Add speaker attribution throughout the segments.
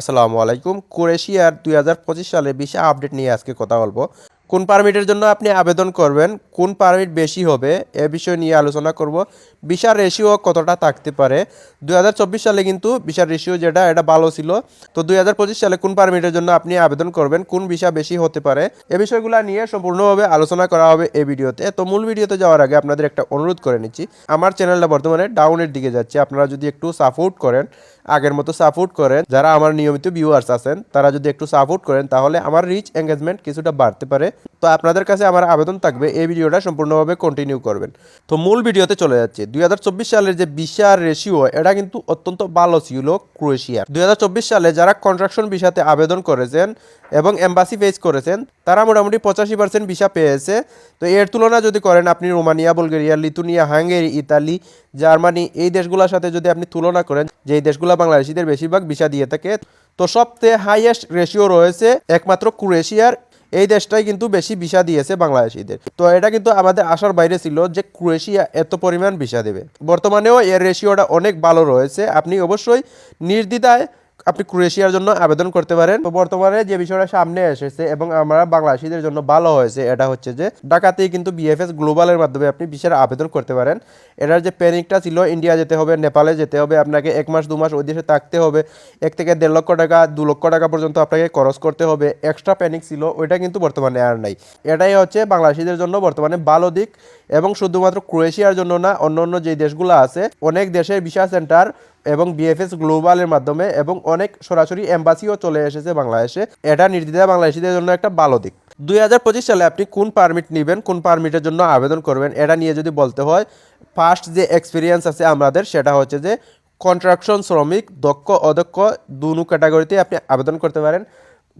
Speaker 1: আসসালামু আলাইকুম। ক্রোয়েশিয়ার দুই হাজার পঁচিশ সালে ভিসা আপডেট নিয়ে আজকে কথা বলব। কোন পারমিটের জন্য আপনি আবেদন করবেন, কোন পারমিট বেশি হবে, এ বিষয় নিয়ে আলোচনা করব। ভিসার রেশিও কতটা থাকতে পারে? দুই হাজার চব্বিশ সালে কিন্তু ভিসার রেশিও যেটা, এটা ভালো ছিল। তো দুই হাজার পঁচিশ সালে কোন পারমিটের জন্য আপনি আবেদন করবেন, কোন ভিসা বেশি হতে পারে, এ বিষয়গুলো নিয়ে সম্পূর্ণভাবে আলোচনা করা হবে এই ভিডিওতে। তো মূল ভিডিওতে যাওয়ার আগে আপনাদের একটা অনুরোধ করে নিচ্ছি। আমার চ্যানেলটা বর্তমানে ডাউনের দিকে যাচ্ছে। আপনারা যদি একটু সাপোর্ট করেন আগের মতো সাপোর্ট করেন। যারা আমার নিয়মিত ভিউয়ার্স আছেন, তারা যদি একটু সাপোর্ট করেন, তাহলে আমার রিচ এঙ্গেজমেন্ট কিছুটা বাড়তে পারে। তো আপনাদের কাছে আমার আবেদন থাকবে, এই ভিডিওটা সম্পূর্ণভাবে কন্টিনিউ করবেন। তো মূল ভিডিওতে চলে যাচ্ছে। দু হাজার চব্বিশ সালের যে বিশার রেশিও এটা কিন্তু অত্যন্ত ভালো ছিল ক্রোয়েশিয়ার। দুই সালে যারা কন্ট্রাকশন ভিসাতে আবেদন করেছেন এবং এম্বাসি ফেস করেছেন, তারা মোটামুটি পঁচাশি পার্সেন্ট ভিসা পেয়েছে। তো এর তুলনা যদি করেন, আপনি Romania, Bulgaria, Lithuania, Hungary, Italy Germany, এই দেশগুলোর সাথে যদি আপনি তুলনা করেন, যে এই দেশগুলো বাংলাদেশিদের বেশিরভাগ ভিসা দিয়ে থাকে, তো সবচেয়ে হাইয়েস্ট রেশিও রয়েছে একমাত্র ক্রোয়েশিয়ার। এই দেশটাই কিন্তু বেশি ভিসা দিয়েছে বাংলাদেশিদের। তো এটা কিন্তু আমাদের আশার বাইরে ছিল যে ক্রোয়েশিয়া এত পরিমাণ ভিসা দেবে। বর্তমানেও এর রেশিওটা অনেক ভালো রয়েছে। আপনি অবশ্যই নির্দ্বিধায় আপনি ক্রোয়েশিয়ার জন্য আবেদন করতে পারেন। তো বর্তমানে যে বিষয়টা সামনে এসেছে এবং আমরা বাংলাদেশিদের জন্য ভালো হয়েছে, এটা হচ্ছে যে ঢাকাতেই কিন্তু বিএফএস গ্লোবালের মাধ্যমে আপনি ভিসার আবেদন করতে পারেন। এটার যে প্যানিকটা ছিল ইন্ডিয়া যেতে হবে, নেপালে যেতে হবে, আপনাকে এক মাস, দু মাস ওই দেশে থাকতে হবে। এক থেকে দেড় লক্ষ টাকা, দু লক্ষ টাকা পর্যন্ত আপনাকে খরচ করতে হবে। এক্সট্রা প্যানিক ছিল, ওইটা কিন্তু বর্তমানে আর নাই। এটাই হচ্ছে বাংলাদেশিদের জন্য বর্তমানে ভালো দিক এবং শুধুমাত্র ক্রোয়েশিয়ার জন্য না অন্য অন্য যে দেশগুলো আছে, অনেক দেশের ভিসা সেন্টার এবং বিএফএস গ্লোবালের মাধ্যমে এবং অনেক সরাসরি এম্বাসিও চলে এসেছে বাংলাদেশে। এটা নির্দ্বিধায় বাংলাদেশিদের জন্য একটা ভালো দিক। দুই সালে আপনি কোন পারমিট নেবেন, কোন পারমিটের জন্য আবেদন করবেন, এটা নিয়ে যদি বলতে হয় ফার্স্ট যে এক্সপিরিয়েন্স আছে আমাদের, সেটা হচ্ছে যে কন্ট্রাকশন শ্রমিক, দক্ষ, অদক্ষ, দুনু ক্যাটাগরিতে আপনি আবেদন করতে পারেন।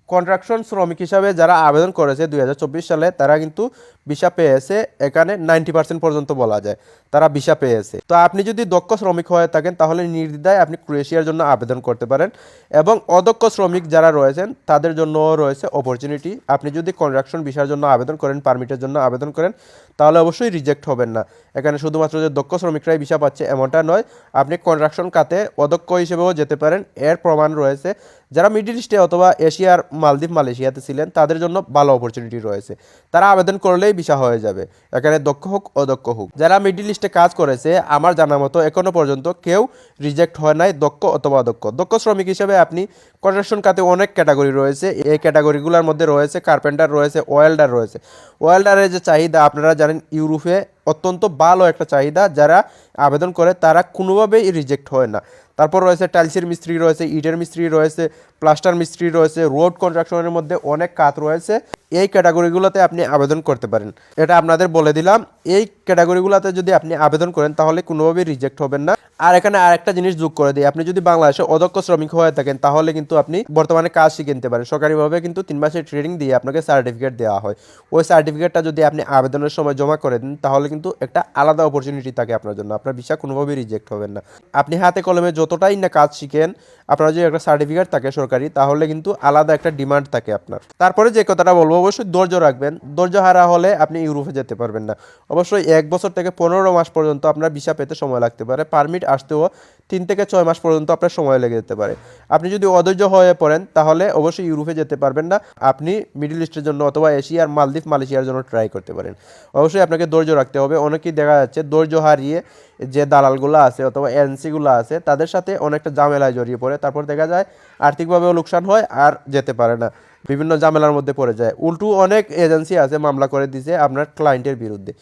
Speaker 1: কন্ট্রাকশন শ্রমিক হিসাবে যারা আবেদন করেছে দুই হাজার চব্বিশ সালে, তারা কিন্তু ভিসা পেয়েছে এখানে নাইনটি পার্সেন্ট পর্যন্ত বলা যায়, তারা ভিসা পেয়েছে। তো আপনি যদি দক্ষ শ্রমিক হয়ে থাকেন, তাহলে নির্দ্বিধায় আপনি ক্রোয়েশিয়ার জন্য আবেদন করতে পারেন এবং অদক্ষ শ্রমিক যারা রয়েছেন, তাদের জন্য রয়েছে অপরচুনিটি আপনি যদি কন্ট্রাকশন ভিসার জন্য আবেদন করেন পারমিটের জন্য আবেদন করেন, তাহলে অবশ্যই রিজেক্ট হবেন না। এখানে শুধুমাত্র যে দক্ষ শ্রমিকরাই ভিসা পাচ্ছে এমনটা নয়, আপনি কন্ট্রাকশন খাতে অদক্ষ হিসেবেও যেতে পারেন। এর প্রমাণ রয়েছে, যারা মিডিল ইস্টে অথবা এশিয়ার মালদ্বীপ, মালয়েশিয়াতে ছিলেন, তাদের জন্য ভালো অপরচুনিটি রয়েছে। তারা আবেদন করলেই ভিসা হয়ে যাবে। এখানে দক্ষ হোক, অদক্ষ হোক। যারা মিডিল ইস্টে কাজ করেছে, আমার জানা মতো এখনও পর্যন্ত কেউ রিজেক্ট হয় নাই, দক্ষ অথবা অদক্ষ। দক্ষ শ্রমিক হিসেবে আপনি কনস্ট্রাকশন খাতে অনেক ক্যাটাগরি রয়েছে। এই ক্যাটাগরিগুলোর মধ্যে রয়েছে কার্পেন্টার রয়েছে ওয়েল্ডার রয়েছে। ওয়েল্ডারের যে চাহিদা, আপনারা জানেন, ইউরোপে অত্যন্ত ভালো একটা চাহিদা যারা আবেদন করে তারা কোনোভাবেই রিজেক্ট হয় না। তারপর রয়েছে টাইলসের মিস্ত্রি রয়েছে, ইটের মিস্ত্রি রয়েছে, প্লাস্টার মিস্ত্রি রয়েছে রোড কনস্ট্রাকশনের মধ্যে অনেক কাজ রয়েছে। এই ক্যাটাগরিগুলোতে আপনি আবেদন করতে পারেন। এটা আপনাদের বলে দিলাম, এই ক্যাটাগরিগুলোতে যদি আপনি আবেদন করেন তাহলে কোনোভাবেই রিজেক্ট হবেন না। আর এখানে আরেকটা জিনিস যোগ করে দিই। আপনি যদি বাংলাদেশে অদক্ষ শ্রমিক হয়ে থাকেন, তাহলে কিন্তু আপনি বর্তমানে কাজ শিখে নিতে পারেন। সরকারিভাবে কিন্তু তিন মাসের ট্রেনিং দিয়ে আপনাকে সার্টিফিকেট দেওয়া হয়। ওই সার্টিফিকেটটা যদি আপনি আবেদনের সময় জমা করে দেন, তাহলে কিন্তু একটা আলাদা অপরচুনিটি থাকে আপনার জন্য। আপনার ভিসা কোনোভাবেই রিজেক্ট হবেন না। আপনি হাতে কলমে যতটাই না কাজ শিখেন, আপনার যদি একটা সার্টিফিকেট থাকে সরকারি, তাহলে কিন্তু আলাদা একটা ডিমান্ড থাকে আপনার। তারপরে যে কথাটা বলব, অবশ্যই ধৈর্য রাখবেন। ধৈর্য হারা হলে আপনি ইউরোপে যেতে পারবেন না। অবশ্যই এক বছর থেকে পনেরো মাস পর্যন্ত আপনার ভিসা পেতে সময় লাগতে পারে। পারমিট আসতেও তিন থেকে ছয় মাস পর্যন্ত আপনার সময় লেগে যেতে পারে। আপনি যদি অধৈর্য হয়ে পড়েন, তাহলে অবশ্যই ইউরোপে যেতে পারবেন না। আপনি মিডল ইস্টের জন্য অথবা এশিয়ার মালদ্বীপ, মালয়েশিয়ার জন্য ট্রাই করতে পারেন। অবশ্যই আপনাকে ধৈর্য রাখতে হবে। অনেকেই দেখা যাচ্ছে ধৈর্য হারিয়ে যে দালালগুলো আছে অথবা এনসিগুলো আছে, তাদের সাথে অনেকটা ঝামেলায় জড়িয়ে পড়ে। তারপর দেখা যায় আর্থিকভাবেও লোকসান হয় আর যেতে পারে না। বিভিন্ন ঝামেলার মধ্যে পড়ে যায়। উল্টু অনেক এজেন্সি আছে মামলা করে দিছে আপনার ক্লায়েন্টের বিরুদ্ধে।